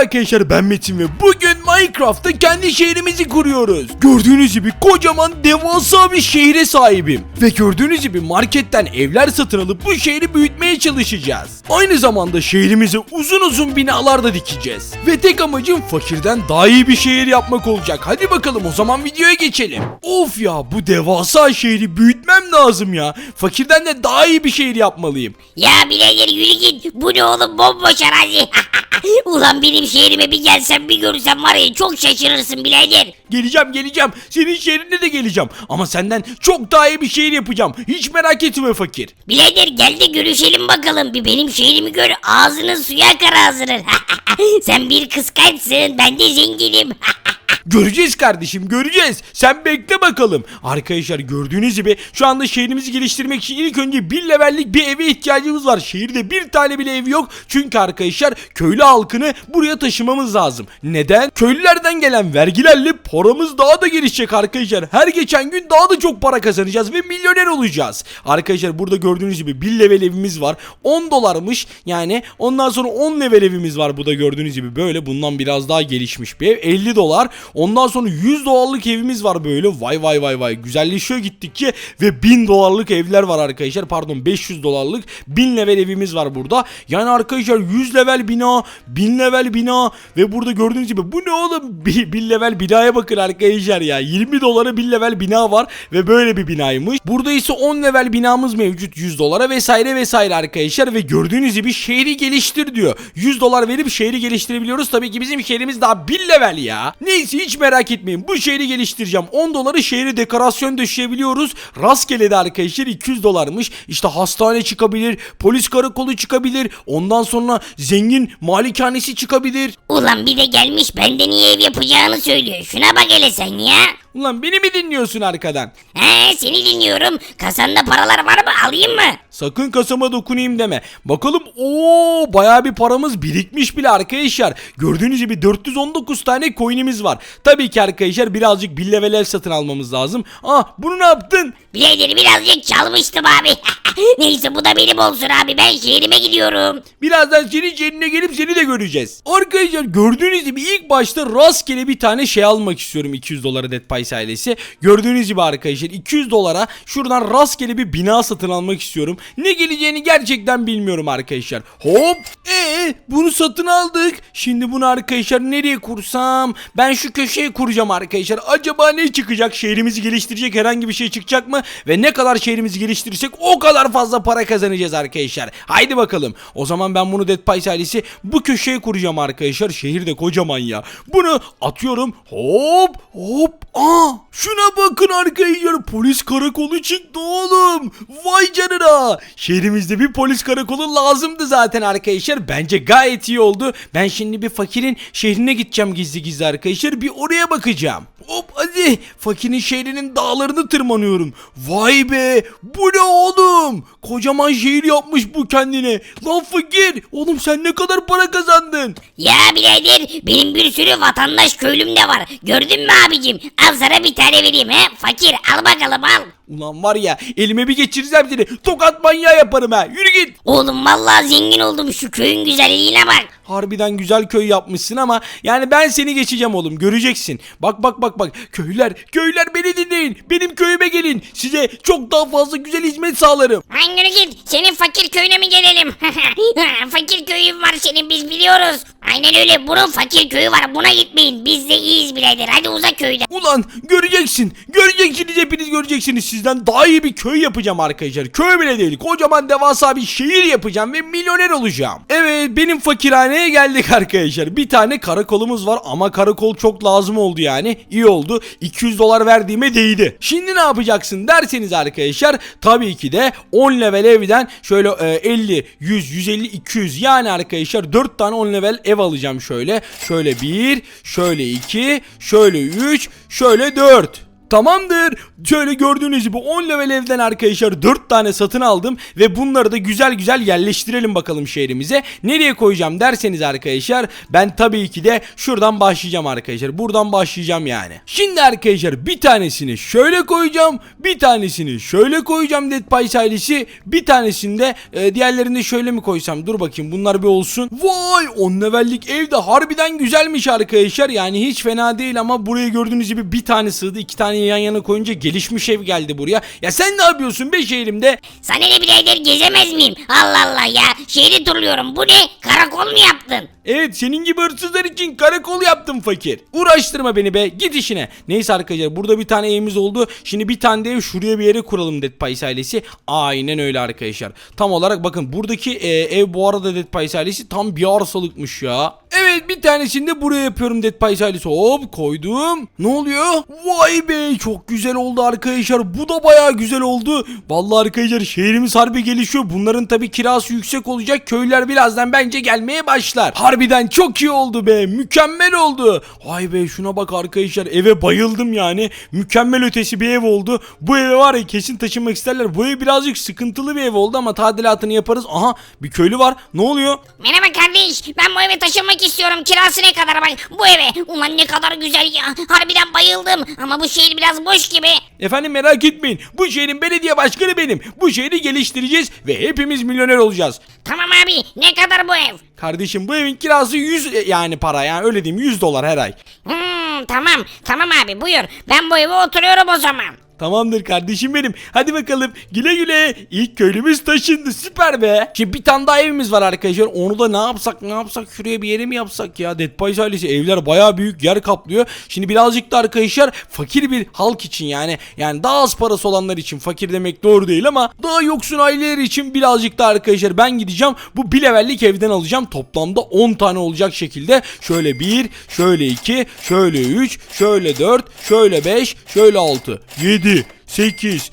arkadaşlar ben Metin ve bugün Minecraft'ta kendi şehrimizi kuruyoruz. Gördüğünüz gibi kocaman devasa bir şehre sahibim. Ve gördüğünüz gibi marketten evler satın alıp bu şehri büyütmeye çalışacağız. Aynı zamanda şehrimize uzun uzun binalar da dikeceğiz. Ve tek amacım fakirden daha iyi bir şehir yapmak olacak. Hadi bakalım o zaman videoya geçelim. Of ya bu devasa şehri büyütmem lazım ya. Fakirden de daha iyi bir şehir yapmalıyım. Ya birader yürü git. Bu ne oğlum bomboş arazi. Ulan benim şehrime bir gelsen bir görürsen var ya çok şaşırırsın birader. Geleceğim geleceğim. Senin şehrine de geleceğim. Ama senden çok daha iyi bir şehir yapacağım. Hiç merak etme fakir. Birader gel de görüşelim bakalım. Bir benim şehrimi gör. Ağzının suya akar ağzının. Sen bir kıskançsın. Ben de zenginim. Göreceğiz kardeşim göreceğiz. Sen bekle bakalım. Arkadaşlar gördüğünüz gibi şu anda şehrimizi geliştirmek için ilk önce bir levellik bir eve ihtiyacımız var. Şehirde bir tane bile ev yok. Çünkü arkadaşlar köylü halkını buraya taşımamız lazım. Neden? Köylülerden gelen vergilerle paramız daha da gelişecek arkadaşlar. Her geçen gün daha da çok para kazanacağız ve milyoner olacağız. Arkadaşlar burada gördüğünüz gibi bir level evimiz var. 10 dolarmış yani ondan sonra 10 level evimiz var burada gördüğünüz gibi böyle bundan biraz daha gelişmiş bir ev 50 dolar ondan sonra 100 dolarlık evimiz var böyle. Vay vay vay vay. Güzelleşiyor gittikçe ve 1000 dolarlık evler var arkadaşlar. Pardon 500 dolarlık 1000 level evimiz var burada. Yani arkadaşlar 100 level bina 1000 level bina ve burada gördüğünüz gibi bu ne oğlum? 1000 level binaya bakın arkadaşlar ya. 20 dolara 1000 level bina var ve böyle bir binaymış. Burada ise 10 level binamız mevcut. 100 dolara vesaire vesaire arkadaşlar ve gördüğünüz gibi şehri geliştir diyor. 100 dolar verip şehri geliştirebiliyoruz. Tabii ki bizim şehrimiz daha 1000 level ya. Neyse hiç merak etmeyin. Bu şehri geliştireceğim. 10 doları şehri dekorasyon döşeyebiliyoruz. Rastgele de arkadaşlar 200 dolarmış. İşte hastane çıkabilir polis karakolu çıkabilir. Ondan sonra zengin malikanesi çıkabilir. Ulan bir de gelmiş bende niye ev yapacağını söylüyor. Şuna bak hele sen ya. Ulan beni mi dinliyorsun arkadan? He seni dinliyorum. Kasanda paralar var mı alayım mı? Sakın kasama dokunayım deme. Bakalım o bayağı bir paramız birikmiş bile arkadaşlar. Gördüğünüz gibi 419 tane coin'imiz var. Tabii ki arkadaşlar birazcık bir level el satın almamız lazım. Ah bunu ne yaptın? Birader birazcık çalmıştım abi. Neyse bu da benim olsun abi ben şehrime gidiyorum. Birazdan senin şehrine gelip seni de göreceğiz. Arkadaşlar gördüğünüz gibi ilk başta rastgele bir tane şey almak istiyorum 200 dolara Dead Pies ailesi. Gördüğünüz gibi arkadaşlar 200 dolara şuradan rastgele bir bina satın almak istiyorum. Ne geleceğini gerçekten bilmiyorum arkadaşlar. Hop! Ee, bunu satın aldık. Şimdi bunu arkadaşlar nereye kursam? Ben şu köşeye kuracağım arkadaşlar. Acaba ne çıkacak? Şehrimizi geliştirecek herhangi bir şey çıkacak mı? Ve ne kadar şehrimizi geliştirirsek o kadar fazla para kazanacağız arkadaşlar. Haydi bakalım. O zaman ben bunu Dead Pies ailesi bu köşeye kuracağım arkadaşlar. Şehir de kocaman ya. Bunu atıyorum. Hop hop. Aa şuna bakın arkadaşlar. Polis karakolu çıktı oğlum. Vay canına. Şehrimizde bir polis karakolu lazımdı zaten arkadaşlar. Bence gayet iyi oldu. Ben şimdi bir fakirin şehrine gideceğim gizli gizli arkadaşlar. Bir oraya bakacağım. Hop hadi. Fakirin şehrinin dağlarını tırmanıyorum. Vay be. Bu ne oğlum? Kocaman şehir yapmış bu kendine. Lan fakir. Oğlum sen ne kadar para kazandın? Ya birader benim bir sürü vatandaş köylüm de var. Gördün mü abicim? Al sana bir tane vereyim he. Fakir al bakalım al. Ulan var ya elime bir geçirirsem seni tokat manyağı yaparım ha. Yürü git. Oğlum vallahi zengin oldum şu köyün güzelliğine bak. Harbiden güzel köy yapmışsın ama yani ben seni geçeceğim oğlum göreceksin. Bak bak bak bak köylüler köylüler beni dinleyin. Benim köyüme gelin. Size çok daha fazla güzel hizmet sağlarım. Hangi git senin fakir köyüne mi gelelim? fakir köyün var senin biz biliyoruz. Aynen öyle bunun fakir köyü var buna gitmeyin. Biz de iyiyiz birader hadi uzak köyden. Ulan göreceksin. Göreceksiniz hepiniz göreceksiniz. Sizden daha iyi bir köy yapacağım arkadaşlar. Köy bile değil. Kocaman devasa bir şehir yapacağım ve milyoner olacağım. Evet benim fakirhaneye geldik arkadaşlar. Bir tane karakolumuz var ama karakol çok lazım oldu yani. İyi oldu. 200 dolar verdiğime değdi. Şimdi ne yapacaksın derseniz arkadaşlar tabii ki de 10 level evden şöyle e, 50, 100, 150, 200 yani arkadaşlar 4 tane 10 level ev alacağım şöyle. Şöyle 1, şöyle 2, şöyle 3, şöyle 4. Tamamdır. Şöyle gördüğünüz gibi 10 level evden arkadaşlar 4 tane satın aldım ve bunları da güzel güzel yerleştirelim bakalım şehrimize. Nereye koyacağım derseniz arkadaşlar ben tabii ki de şuradan başlayacağım arkadaşlar. Buradan başlayacağım yani. Şimdi arkadaşlar bir tanesini şöyle koyacağım. Bir tanesini şöyle koyacağım Dead Pies ailesi. Bir tanesini de e, diğerlerini de şöyle mi koysam? Dur bakayım bunlar bir olsun. Vay 10 levellik ev de harbiden güzelmiş arkadaşlar. Yani hiç fena değil ama buraya gördüğünüz gibi bir tane sığdı. iki tane yan yana koyunca gelişmiş ev geldi buraya. Ya sen ne yapıyorsun be şehrimde? Sana ne birader gezemez miyim? Allah Allah ya. Şehri turluyorum. Bu ne? Karakol mu yaptın? Evet senin gibi hırsızlar için karakol yaptım fakir. Uğraştırma beni be git işine. Neyse arkadaşlar burada bir tane evimiz oldu. Şimdi bir tane de ev şuraya bir yere kuralım Dead Pies ailesi. Aynen öyle arkadaşlar. Tam olarak bakın buradaki e, ev bu arada Dead Pies ailesi tam bir arsalıkmış ya. Evet bir tanesini de buraya yapıyorum Dead Pies ailesi. Hop koydum. Ne oluyor? Vay be çok güzel oldu arkadaşlar. Bu da baya güzel oldu. Vallahi arkadaşlar şehrimiz harbi gelişiyor. Bunların tabi kirası yüksek olacak. Köyler birazdan bence gelmeye başlar. Harbiden çok iyi oldu be. Mükemmel oldu. Vay be şuna bak arkadaşlar. Eve bayıldım yani. Mükemmel ötesi bir ev oldu. Bu eve var ya kesin taşınmak isterler. Bu ev birazcık sıkıntılı bir ev oldu ama tadilatını yaparız. Aha bir köylü var. Ne oluyor? Merhaba kardeş. Ben bu eve taşınmak istiyorum. Kirası ne kadar bak bu eve. Ulan ne kadar güzel ya. Harbiden bayıldım. Ama bu şehir biraz boş gibi. Efendim merak etmeyin. Bu şehrin belediye başkanı benim. Bu şehri geliştireceğiz ve hepimiz milyoner olacağız. Tamam abi. Ne kadar bu ev? Kardeşim bu evin kirası 100 yani para yani öyle diyeyim 100 dolar her ay. Hmm, tamam. Tamam abi buyur. Ben bu eve oturuyorum o zaman. Tamamdır kardeşim benim. Hadi bakalım güle güle. İlk köylümüz taşındı süper be. Şimdi bir tane daha evimiz var arkadaşlar. Onu da ne yapsak ne yapsak şuraya bir yere mi yapsak ya. Dead Pies ailesi evler baya büyük yer kaplıyor. Şimdi birazcık da arkadaşlar fakir bir halk için yani. Yani daha az parası olanlar için fakir demek doğru değil ama daha yoksun aileler için birazcık da arkadaşlar ben gideceğim. Bu bir levellik evden alacağım. Toplamda 10 tane olacak şekilde. Şöyle 1, şöyle 2, şöyle 3, şöyle 4, şöyle 5, şöyle 6, 7, 8, 9,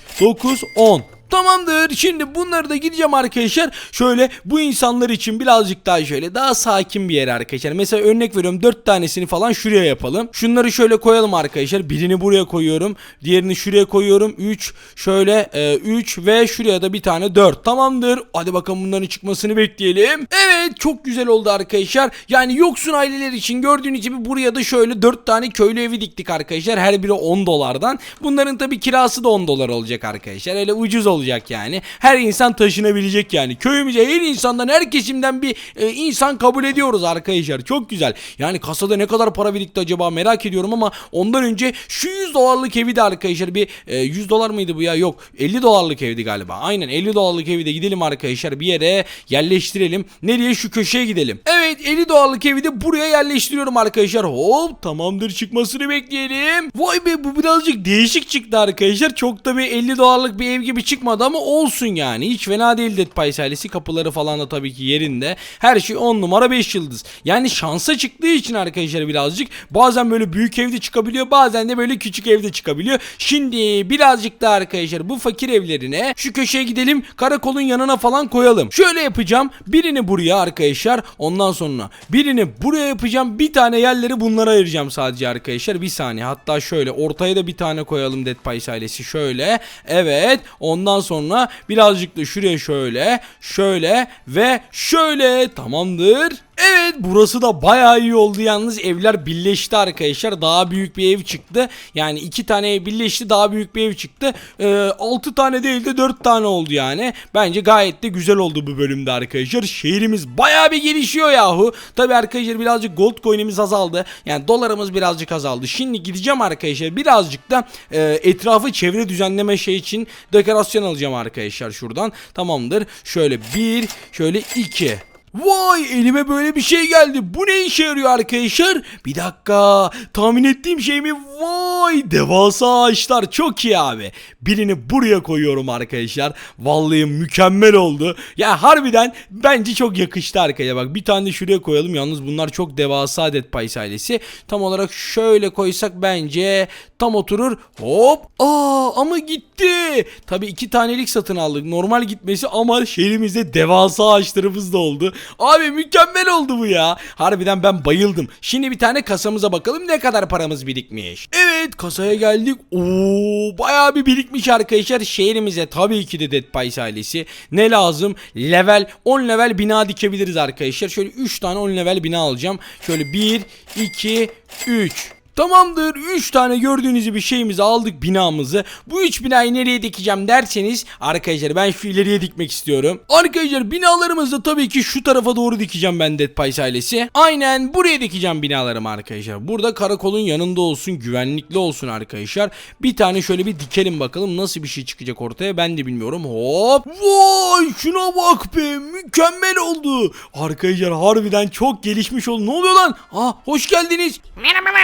10. Tamamdır. Şimdi bunları da gideceğim arkadaşlar. Şöyle bu insanlar için birazcık daha şöyle daha sakin bir yer arkadaşlar. Mesela örnek veriyorum 4 tanesini falan şuraya yapalım. Şunları şöyle koyalım arkadaşlar. Birini buraya koyuyorum. Diğerini şuraya koyuyorum. 3 şöyle 3 ve şuraya da bir tane 4. Tamamdır. Hadi bakalım bunların çıkmasını bekleyelim. Evet çok güzel oldu arkadaşlar. Yani yoksun aileler için gördüğünüz gibi buraya da şöyle 4 tane köylü evi diktik arkadaşlar. Her biri 10 dolardan. Bunların tabi kirası da 10 dolar olacak arkadaşlar. Öyle ucuz olacak yani. Her insan taşınabilecek yani. Köyümüze her insandan her kesimden bir e, insan kabul ediyoruz arkadaşlar. Çok güzel. Yani kasada ne kadar para birikti acaba merak ediyorum ama ondan önce şu 100 dolarlık evi de arkadaşlar bir e, 100 dolar mıydı bu ya? Yok 50 dolarlık evdi galiba. Aynen 50 dolarlık evi de gidelim arkadaşlar bir yere yerleştirelim. Nereye şu köşeye gidelim. Evet 50 dolarlık evi de buraya yerleştiriyorum arkadaşlar. Hop tamamdır çıkmasını bekleyelim. Vay be bu birazcık değişik çıktı arkadaşlar. Çok da bir 50 dolarlık bir ev gibi çıkmadı ama olsun yani. Hiç fena değil Dead Pies. Kapıları falan da tabii ki yerinde. Her şey 10 numara 5 yıldız. Yani şansa çıktığı için arkadaşlar birazcık bazen böyle büyük evde çıkabiliyor. Bazen de böyle küçük evde çıkabiliyor. Şimdi birazcık da arkadaşlar bu fakir evlerine şu köşeye gidelim. Karakolun yanına falan koyalım. Şöyle yapacağım. Birini buraya arkadaşlar. Ondan sonra birini buraya yapacağım. Bir tane yerleri bunlara ayıracağım sadece arkadaşlar. Bir saniye. Hatta şöyle ortaya da bir tane koyalım Dead Pies ailesi. Şöyle. Evet. Ondan sonra birazcık da şuraya şöyle. Şöyle ve şöyle. Tamamdır. Evet burası da bayağı iyi oldu. Yalnız evler birleşti arkadaşlar. Daha büyük bir ev çıktı. Yani iki tane birleşti daha büyük bir ev çıktı. Ee, 6 tane değil de 4 tane oldu yani. Bence gayet de güzel oldu bu bölümde arkadaşlar. Şehrimiz bayağı bir gelişiyor yahu. Tabi arkadaşlar birazcık gold coin'imiz azaldı. Yani dolarımız birazcık azaldı. Şimdi gideceğim arkadaşlar. Birazcık da e, etrafı çevre düzenleme şey için dekorasyon alacağım arkadaşlar şuradan. Tamamdır. Şöyle bir şöyle iki Vay elime böyle bir şey geldi. Bu ne işe yarıyor arkadaşlar? Bir dakika. Tahmin ettiğim şey mi? Vay devasa ağaçlar çok iyi abi. Birini buraya koyuyorum arkadaşlar. Vallahi mükemmel oldu. Ya harbiden bence çok yakıştı arkaya bak. Bir tane de şuraya koyalım. Yalnız bunlar çok devasa Dead Pies ailesi. Tam olarak şöyle koysak bence tam oturur. Hop. Aa ama gitti. Tabii iki tanelik satın aldık. Normal gitmesi ama şehrimizde devasa ağaçlarımız da oldu. Abi mükemmel oldu bu ya. Harbiden ben bayıldım. Şimdi bir tane kasamıza bakalım ne kadar paramız birikmiş. Evet kasaya geldik. Oo bayağı bir birikmiş arkadaşlar. Şehrimize tabii ki de Dead Pies ailesi. Ne lazım? Level 10 level bina dikebiliriz arkadaşlar. Şöyle 3 tane 10 level bina alacağım. Şöyle 1 2 3 Tamamdır 3 tane gördüğünüz gibi şeyimizi aldık binamızı. Bu 3 binayı nereye dikeceğim derseniz arkadaşlar ben şu ileriye dikmek istiyorum. Arkadaşlar binalarımızı tabii ki şu tarafa doğru dikeceğim ben Dead Pies ailesi. Aynen buraya dikeceğim binalarımı arkadaşlar. Burada karakolun yanında olsun güvenlikli olsun arkadaşlar. Bir tane şöyle bir dikelim bakalım nasıl bir şey çıkacak ortaya ben de bilmiyorum. Hop. Vay şuna bak be mükemmel oldu. Arkadaşlar harbiden çok gelişmiş oldu. Ne oluyor lan? Aa hoş geldiniz. Merhabalar.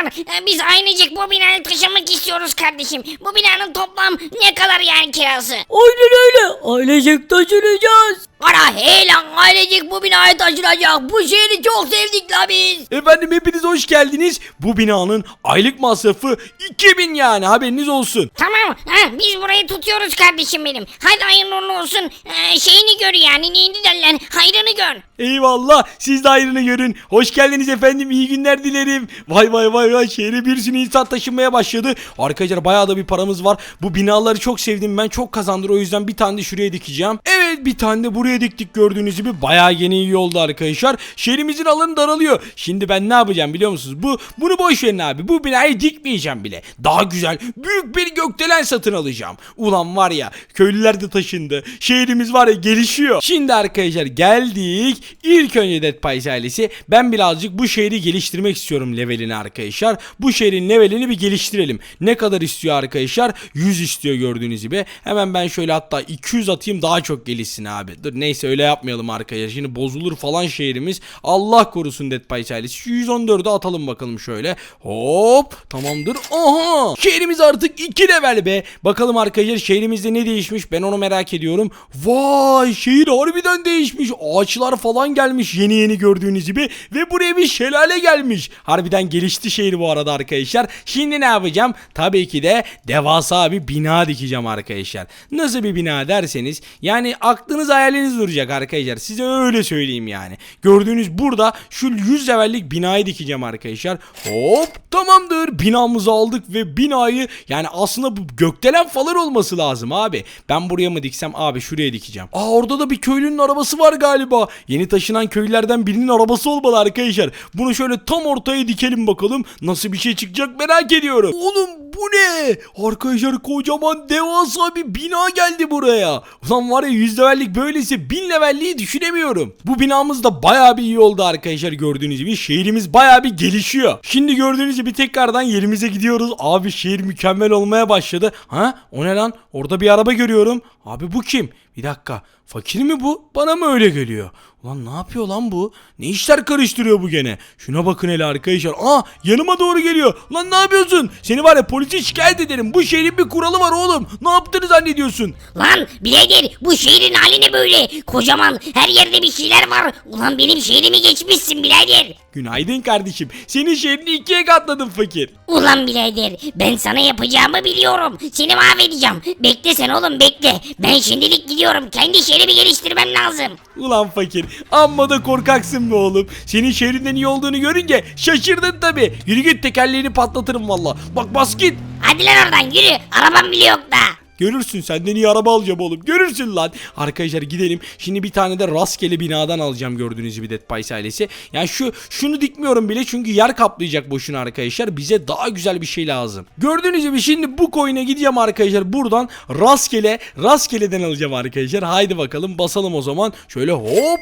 Biz ailecek bu binayı taşımak istiyoruz kardeşim. Bu binanın toplam ne kadar yani kirası? Aynen öyle. Ailecek taşınacağız. Ara hey lan ailecek bu binaya taşınacak. Bu şehri çok sevdik la biz. Efendim hepiniz hoş geldiniz. Bu binanın aylık masrafı 2000 yani haberiniz olsun. Tamam ha, biz burayı tutuyoruz kardeşim benim. Hadi hayırlı uğurlu olsun. Ee, şeyini gör yani neydi derler hayrını gör. Eyvallah siz de ayrını görün. Hoş geldiniz efendim iyi günler dilerim. Vay vay vay vay şehre bir sürü insan taşınmaya başladı. Arkadaşlar bayağı da bir paramız var. Bu binaları çok sevdim ben çok kazandır o yüzden bir tane de şuraya dikeceğim. Evet bir tane de buraya diktik gördüğünüz gibi bayağı yeni iyi oldu arkadaşlar. Şehrimizin alanı daralıyor. Şimdi ben ne yapacağım biliyor musunuz? Bu bunu boş verin abi. Bu binayı dikmeyeceğim bile. Daha güzel büyük bir gökdelen satın alacağım. Ulan var ya köylüler de taşındı. Şehrimiz var ya gelişiyor. Şimdi arkadaşlar geldik. İlk önce Dead Pies ailesi ben birazcık bu şehri geliştirmek istiyorum levelini arkadaşlar. Bu şehrin levelini bir geliştirelim. Ne kadar istiyor arkadaşlar? 100 istiyor gördüğünüz gibi. Hemen ben şöyle hatta 200 atayım daha çok gelişsin abi. Dur neyse öyle yapmayalım arkadaşlar. Şimdi bozulur falan şehrimiz. Allah korusun Dead Pies ailesi. Şu 114'ü atalım bakalım şöyle. Hop tamamdır. Aha şehrimiz artık 2 level be. Bakalım arkadaşlar şehrimizde ne değişmiş ben onu merak ediyorum. Vay şehir harbiden değişmiş. Ağaçlar falan gelmiş yeni yeni gördüğünüz gibi. Ve buraya bir şelale gelmiş. Harbiden gelişti şehir bu arada arkadaşlar. Şimdi ne yapacağım? Tabii ki de devasa bir bina dikeceğim arkadaşlar. Nasıl bir bina derseniz yani aklınız hayaliniz duracak arkadaşlar. Size öyle söyleyeyim yani. Gördüğünüz burada şu 100 levellik binayı dikeceğim arkadaşlar. Hop tamamdır. Binamızı aldık ve binayı yani aslında bu gökdelen falan olması lazım abi. Ben buraya mı diksem abi şuraya dikeceğim. Aa orada da bir köylünün arabası var galiba. Yeni taşınan köylülerden birinin arabası olmalı arkadaşlar. Bunu şöyle tam ortaya dikelim bakalım. Nasıl bir şey çıkacak merak ediyorum. Oğlum bu ne? Arkadaşlar kocaman devasa bir bina geldi buraya. Ulan var ya 100 levellik böylesi 1000 levelliği düşünemiyorum. Bu binamız da baya bir iyi oldu arkadaşlar gördüğünüz gibi. Şehrimiz baya bir gelişiyor. Şimdi gördüğünüz gibi tekrardan yerimize gidiyoruz. Abi şehir mükemmel olmaya başladı. Ha o ne lan? Orada bir araba görüyorum. Abi bu kim? Bir dakika. Fakir mi bu? Bana mı öyle geliyor? Ulan ne yapıyor lan bu? Ne işler karıştırıyor bu gene? Şuna bakın hele arkadaşlar. Aa yanıma doğru geliyor. Lan ne yapıyorsun? Seni var ya polise şikayet ederim. Bu şehrin bir kuralı var oğlum. Ne yaptığını zannediyorsun? Lan birader bu şehrin hali ne böyle? Kocaman her yerde bir şeyler var. Ulan benim şehrimi geçmişsin birader. Günaydın kardeşim. Senin şehrini ikiye katladım fakir. Ulan birader ben sana yapacağımı biliyorum. Seni mahvedeceğim. Bekle sen oğlum bekle. Ben şimdilik gidiyorum. Kendi şehrimi geliştirmem lazım. Ulan fakir. Amma da korkaksın be oğlum. Senin şehrinden iyi olduğunu görünce şaşırdın tabi. Yürü git tekerleğini patlatırım valla. Bak bas git. Hadi lan oradan yürü. Arabam bile yok da. Görürsün senden iyi araba alacağım oğlum. Görürsün lan. Arkadaşlar gidelim. Şimdi bir tane de rastgele binadan alacağım gördüğünüz gibi Dead Pies ailesi. Yani şu şunu dikmiyorum bile çünkü yer kaplayacak boşuna arkadaşlar. Bize daha güzel bir şey lazım. Gördüğünüz gibi şimdi bu coin'e gideceğim arkadaşlar. Buradan rastgele rastgeleden alacağım arkadaşlar. Haydi bakalım basalım o zaman. Şöyle hop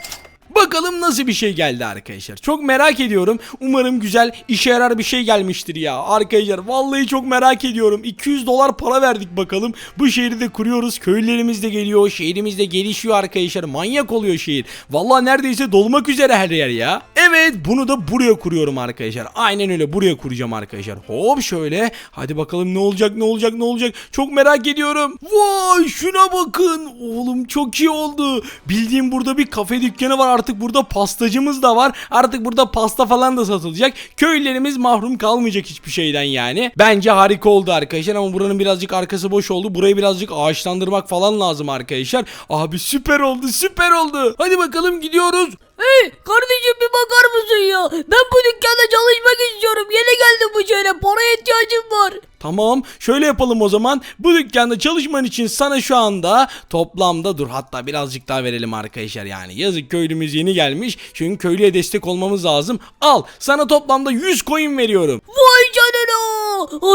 Bakalım nasıl bir şey geldi arkadaşlar. Çok merak ediyorum. Umarım güzel işe yarar bir şey gelmiştir ya. Arkadaşlar vallahi çok merak ediyorum. 200 dolar para verdik bakalım. Bu şehri de kuruyoruz. Köylülerimiz de geliyor. Şehrimiz de gelişiyor arkadaşlar. Manyak oluyor şehir. Vallahi neredeyse dolmak üzere her yer ya. Evet bunu da buraya kuruyorum arkadaşlar. Aynen öyle buraya kuracağım arkadaşlar. Hop şöyle. Hadi bakalım ne olacak ne olacak ne olacak. Çok merak ediyorum. Vay şuna bakın. Oğlum çok iyi oldu. Bildiğim burada bir kafe dükkanı var artık burada pastacımız da var. Artık burada pasta falan da satılacak. Köylerimiz mahrum kalmayacak hiçbir şeyden yani. Bence harika oldu arkadaşlar ama buranın birazcık arkası boş oldu. Burayı birazcık ağaçlandırmak falan lazım arkadaşlar. Abi süper oldu süper oldu. Hadi bakalım gidiyoruz. Hey kardeşim bir bakar mısın ya? Ben bu dükkanda çalışmak istiyorum. Yeni geldim bu şehre. Paraya ihtiyacım var. Tamam şöyle yapalım o zaman. Bu dükkanda çalışman için sana şu anda toplamda dur hatta birazcık daha verelim arkadaşlar yani. Yazık köylümüz yeni gelmiş. Çünkü köylüye destek olmamız lazım. Al sana toplamda 100 coin veriyorum. Vay canına.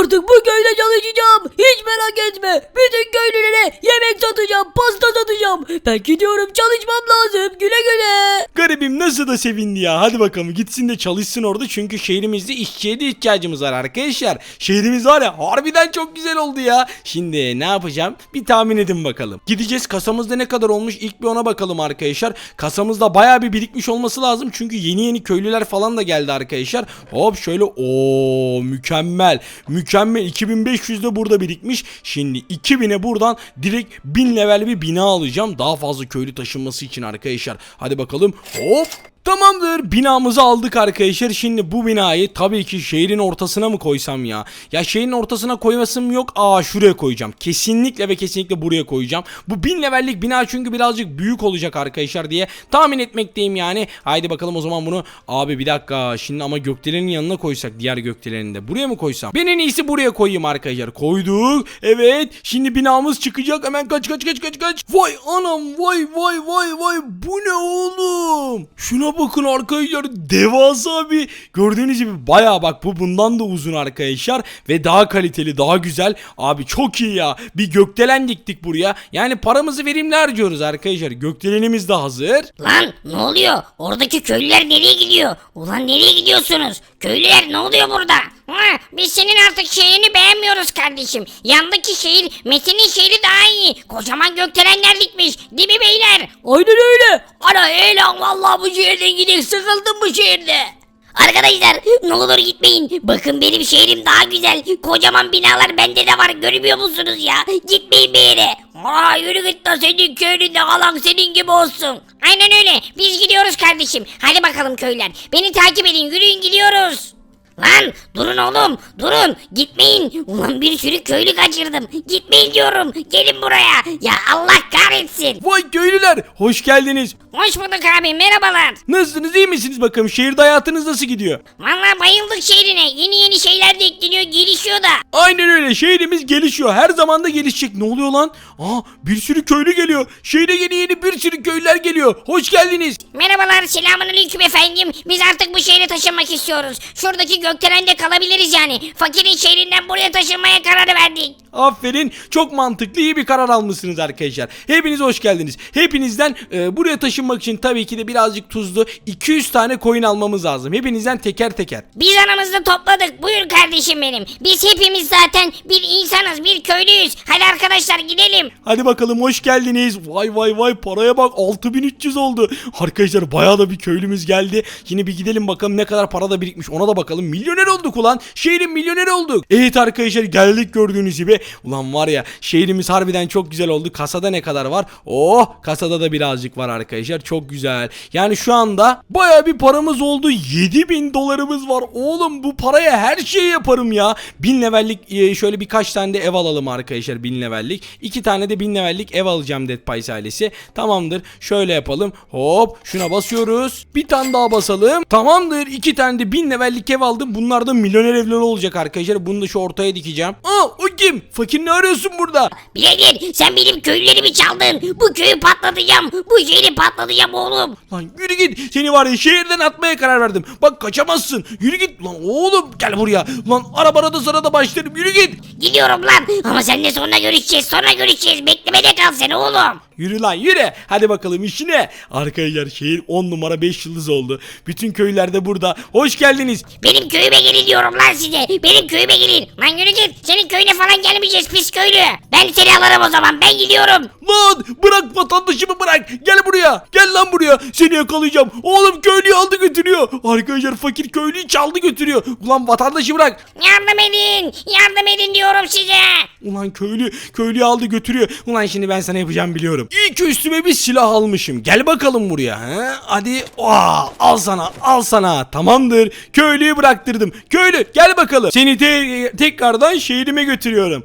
Artık bu köyde çalışacağım. Hiç merak etme. Bütün köylülere yemek satacağım. Pasta satacağım. Ben gidiyorum çalışmam lazım. Güle güle. Garibim nasıl da sevindi ya. Hadi bakalım gitsin de çalışsın orada. Çünkü şehrimizde işçiye de ihtiyacımız var arkadaşlar. Şehrimiz var ya harbiden çok güzel oldu ya. Şimdi ne yapacağım? Bir tahmin edin bakalım. Gideceğiz kasamızda ne kadar olmuş ilk bir ona bakalım arkadaşlar. Kasamızda baya bir birikmiş olması lazım. Çünkü yeni yeni köylüler falan da geldi arkadaşlar. Hop şöyle o mükemmel. Mükemmel 2500 de burada birikmiş. Şimdi 2000'e buradan direkt 1000 level bir bina alacağım. Daha fazla köylü taşınması için arkadaşlar. Hadi bakalım. Hop Tamamdır binamızı aldık arkadaşlar. Şimdi bu binayı tabii ki şehrin ortasına mı koysam ya? Ya şehrin ortasına koymasım yok. Aa şuraya koyacağım. Kesinlikle ve kesinlikle buraya koyacağım. Bu bin levellik bina çünkü birazcık büyük olacak arkadaşlar diye tahmin etmekteyim yani. Haydi bakalım o zaman bunu abi bir dakika. Şimdi ama gökdelenin yanına koysak diğer gökdelenin de. Buraya mı koysam? Ben en iyisi buraya koyayım arkadaşlar. Koyduk. Evet. Şimdi binamız çıkacak. Hemen kaç kaç kaç kaç kaç. Vay anam. Vay vay vay vay. Bu ne oğlum? Şuna bakın arkadaşlar devasa bir gördüğünüz gibi baya bak bu bundan da uzun arkadaşlar ve daha kaliteli daha güzel abi çok iyi ya bir gökdelen diktik buraya yani paramızı verimli harcıyoruz arkadaşlar gökdelenimiz de hazır Lan ne oluyor? Oradaki köylüler nereye gidiyor? Ulan nereye gidiyorsunuz? Köylüler ne oluyor burada? Ha, biz senin artık şehrini beğenmiyoruz kardeşim. Yandaki şehir Metin'in şehri daha iyi. Kocaman gökdelenler dikmiş. Değil mi beyler? Aynen öyle. Ana ey lan vallahi bu şehirden gidek sıkıldım bu şehirde. Arkadaşlar ne olur gitmeyin. Bakın benim şehrim daha güzel. Kocaman binalar bende de var. Görmüyor musunuz ya? Gitmeyin bir yere. Aa yürü git de senin köyünde kalan senin gibi olsun. Aynen öyle. Biz gidiyoruz kardeşim. Hadi bakalım köyler. Beni takip edin. Yürüyün gidiyoruz. Lan durun oğlum durun. Gitmeyin. Ulan bir sürü köylü kaçırdım. Gitmeyin diyorum. Gelin buraya. Ya Allah kahretsin. Vay köylüler hoş geldiniz. Hoş bulduk abi merhabalar. Nasılsınız iyi misiniz? Bakalım şehirde hayatınız nasıl gidiyor? Vallahi bayıldık şehrine. Yeni yeni şeyler de ekleniyor gelişiyor da. Aynen öyle şehrimiz gelişiyor. Her zaman da gelişecek. Ne oluyor lan? Aa bir sürü köylü geliyor. Şehre yeni yeni bir sürü köylüler geliyor. Hoş geldiniz. Merhabalar selamünaleyküm efendim. Biz artık bu şehre taşınmak istiyoruz. Şuradaki gökdelende kalabiliriz yani. Fakirin şehrinden buraya taşınmaya karar verdik Aferin çok mantıklı iyi bir karar almışsınız arkadaşlar. Hepiniz hoş geldiniz. Hepinizden e, buraya taşınmak için tabii ki de birazcık tuzlu 200 tane coin almamız lazım. Hepinizden teker teker. Biz aramızda topladık. Buyur kardeşim benim. Biz hepimiz zaten bir insanız, bir köylüyüz. Hadi arkadaşlar gidelim. Hadi bakalım hoş geldiniz. Vay vay vay paraya bak 6300 oldu. Arkadaşlar bayağı da bir köylümüz geldi. Yine bir gidelim bakalım ne kadar para da birikmiş ona da bakalım. Milyoner olduk ulan. Şehrin milyoneri olduk. Evet arkadaşlar geldik gördüğünüz gibi. Ulan var ya şehrimiz harbiden çok güzel oldu. Kasada ne kadar var? Oh kasada da birazcık var arkadaşlar. Çok güzel. Yani şu anda bayağı bir paramız oldu. 7000 dolarımız var. Oğlum bu paraya her şeyi yaparım ya. 1000 levellik e, şöyle birkaç tane de ev alalım arkadaşlar 1000 levellik. 2 tane de 1000 levellik ev alacağım Dead Pies ailesi. Tamamdır. Şöyle yapalım. Hop şuna basıyoruz. Bir tane daha basalım. Tamamdır. 2 tane de 1000 levellik ev aldım. Bunlar da milyoner evleri olacak arkadaşlar. Bunu da şu ortaya dikeceğim. Aa o kim? Fakir ne arıyorsun burada? Birader sen benim köylülerimi çaldın. Bu köyü patlatacağım. Bu şehri patlatacağım oğlum. Lan yürü git. Seni var ya şehirden atmaya karar verdim. Bak kaçamazsın. Yürü git. Lan oğlum gel buraya. Lan arabana da sana da başlarım. Yürü git. Gidiyorum lan. Ama seninle sonra görüşeceğiz. Sonra görüşeceğiz. Beklemede kal sen oğlum. Yürü lan yürü. Hadi bakalım işine. Arkadaşlar şehir 10 numara 5 yıldız oldu. Bütün köylüler de burada. Hoş geldiniz. Benim köyüme gelin diyorum lan size. Benim köyüme gelin. Lan yürü git. Senin köyüne falan gelmeyeceğiz pis köylü. Ben seni alırım o zaman. Ben gidiyorum. Lan bırak vatandaşımı bırak. Gel buraya. Gel lan buraya. Seni yakalayacağım. Oğlum köylüyü aldı götürüyor. Arkadaşlar fakir köylüyü çaldı götürüyor. Ulan vatandaşı bırak. Yardım edin. Yardım edin diyorum size. Ulan köylü köylüyü aldı götürüyor. Ulan şimdi ben sana yapacağım biliyorum. İyi ki üstüme bir silah almışım. Gel bakalım buraya. He? Hadi Aa, al sana al sana. Tamamdır. Köylüyü bıraktırdım. Köylü gel bakalım. Seni te- tekrardan şehrime götürüyorum.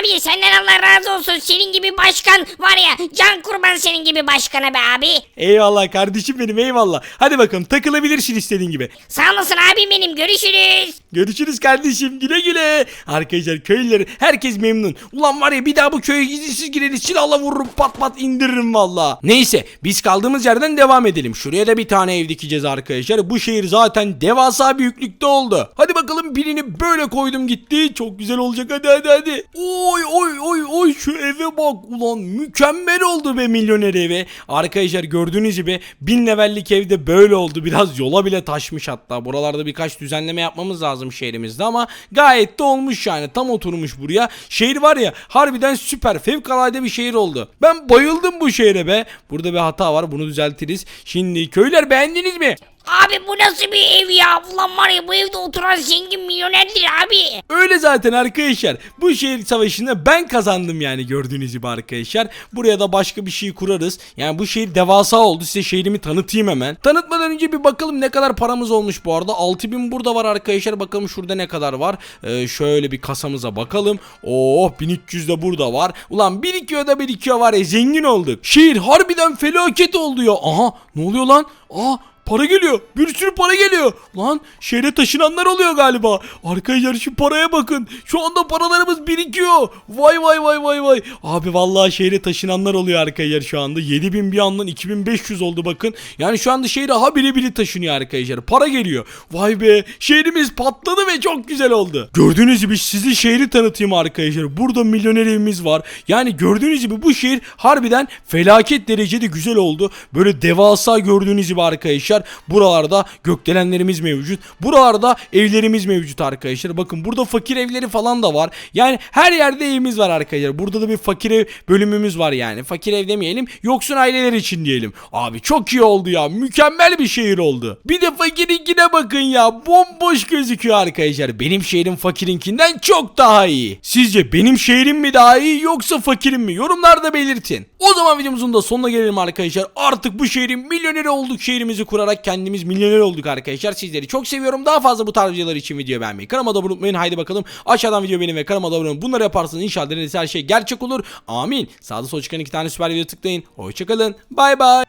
Abi senden Allah razı olsun. Senin gibi başkan var ya can kurban senin gibi başkana be abi. Eyvallah kardeşim benim eyvallah. Hadi bakalım takılabilirsin istediğin gibi. Sağ olasın abim benim görüşürüz. Görüşürüz kardeşim güle güle. Arkadaşlar köylüler herkes memnun. Ulan var ya bir daha bu köye izinsiz gireriz silahla vururum pat pat indiririm valla. Neyse biz kaldığımız yerden devam edelim. Şuraya da bir tane ev dikeceğiz arkadaşlar. Bu şehir zaten devasa büyüklükte oldu. Hadi bakalım birini böyle koydum gitti. Çok güzel olacak hadi hadi hadi. Oy oy oy oy şu eve bak ulan mükemmel oldu be milyoner evi. Arkadaşlar gördüğünüz gibi bin levellik evde böyle oldu. Biraz yola bile taşmış hatta. Buralarda birkaç düzenleme yapmamız lazım şehrimizde ama gayet de olmuş yani. Tam oturmuş buraya. Şehir var ya harbiden süper fevkalade bir şehir oldu. Ben bayıldım bu şehre be. Burada bir hata var bunu düzeltiriz. Şimdi köyler beğendiniz mi? Abi bu nasıl bir ev ya? Ulan var ya bu evde oturan zengin milyonerdir abi. Öyle zaten arkadaşlar. Bu şehir savaşında ben kazandım yani gördüğünüz gibi arkadaşlar. Buraya da başka bir şey kurarız. Yani bu şehir devasa oldu. Size şehrimi tanıtayım hemen. Tanıtmadan önce bir bakalım ne kadar paramız olmuş bu arada. 6000 burada var arkadaşlar. Bakalım şurada ne kadar var. Ee, şöyle bir kasamıza bakalım. Oh 1300 de burada var. Ulan birikiyor da birikiyor var ya zengin olduk. Şehir harbiden felaket oldu ya. Aha ne oluyor lan? Aa Para geliyor. Bir sürü para geliyor. Lan şehre taşınanlar oluyor galiba. Arkadaşlar şu paraya bakın. Şu anda paralarımız birikiyor. Vay vay vay vay vay. Abi vallahi şehre taşınanlar oluyor arkadaşlar şu anda. 7000 bir andan 2500 oldu bakın. Yani şu anda şehre ha biri biri taşınıyor arkadaşlar. Para geliyor. Vay be. Şehrimiz patladı ve çok güzel oldu. Gördüğünüz gibi size şehri tanıtayım arkadaşlar. Burada milyoner evimiz var. Yani gördüğünüz gibi bu şehir harbiden felaket derecede güzel oldu. Böyle devasa gördüğünüz gibi arkadaşlar. Buralarda gökdelenlerimiz mevcut. Buralarda evlerimiz mevcut arkadaşlar. Bakın burada fakir evleri falan da var. Yani her yerde evimiz var arkadaşlar. Burada da bir fakir ev bölümümüz var yani. Fakir ev demeyelim. Yoksun aileler için diyelim. Abi çok iyi oldu ya. Mükemmel bir şehir oldu. Bir de fakirinkine bakın ya. Bomboş gözüküyor arkadaşlar. Benim şehrim fakirinkinden çok daha iyi. Sizce benim şehrim mi daha iyi yoksa fakirim mi? Yorumlarda belirtin. O zaman videomuzun da sonuna gelelim arkadaşlar. Artık bu şehrin milyoneri olduk. Şehrimizi kurarak kendimiz milyoner olduk arkadaşlar. Sizleri çok seviyorum. Daha fazla bu tarz videolar için video beğenmeyi. Kanalıma da abone unutmayın. Haydi bakalım. Aşağıdan video benim ve kanalıma da abone olun. Bunları yaparsanız inşallah her şey gerçek olur. Amin. Sağda sol çıkan iki tane süper video tıklayın. Hoşçakalın. Bay bay.